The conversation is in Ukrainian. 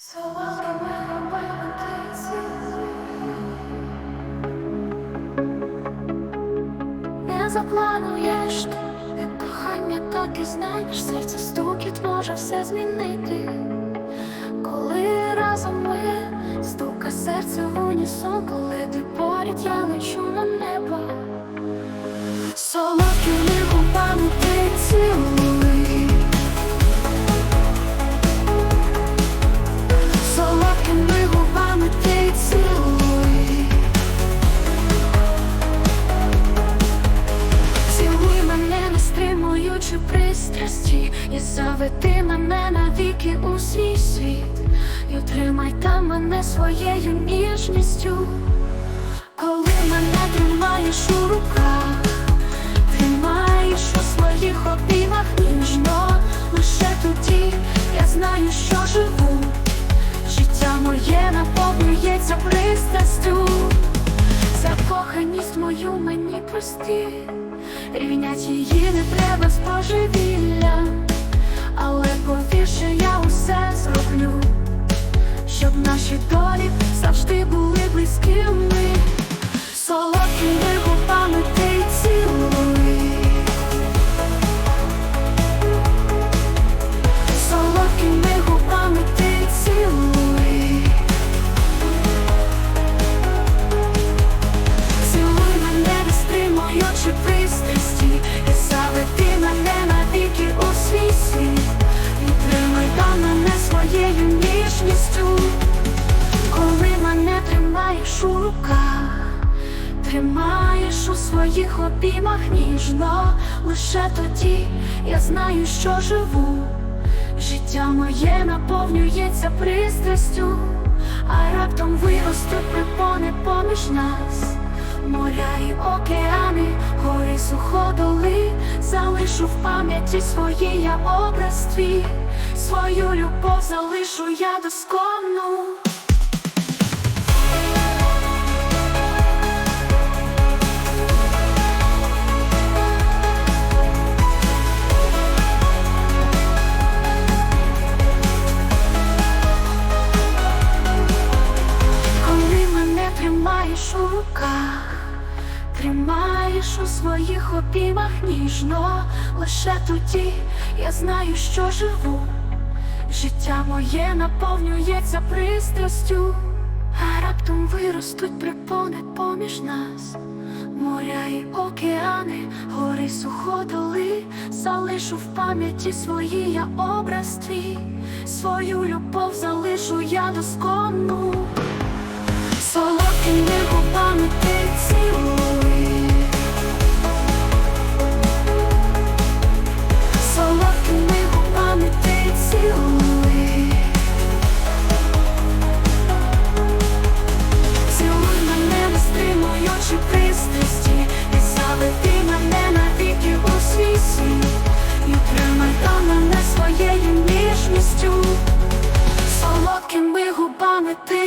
Солодкими губами ти Не заплануєш ти. Від кохання, так і знаєш, серце стукіт може все змінити. Коли разом ми стука серце в унісон, коли ти поряд, я лечу на пристрасті, і заведи мене навіки у свій світ, і отримай там мене своєю ніжністю, коли мене тримаєш у руках, тримаєш у своїх обіймах ніжно, лише тоді я знаю, що живу. Життя моє наповнюється пристрастю, закоханість мою мені прості, рівнять її не треба з божевілля, але повірше я усе зроблю, щоб наші долі завжди були близькими, Тримаєш у своїх обіймах ніжно, лише тоді я знаю, що живу. Життя моє наповнюється пристрастю, а раптом виростуть припони поміж нас. Моря і океани, гори суходоли, залишу в пам'яті своїй я образ твій, свою любов залишу я досконну. Тримаєш у своїх обіймах ніжно, лише тоді я знаю, що живу. Життя моє наповнюється пристрастю, а раптом виростуть припони поміж нас. Моря і океани, гори суходоли, залишу в пам'яті свої я образ твій, свою любов залишу я досконну. summer.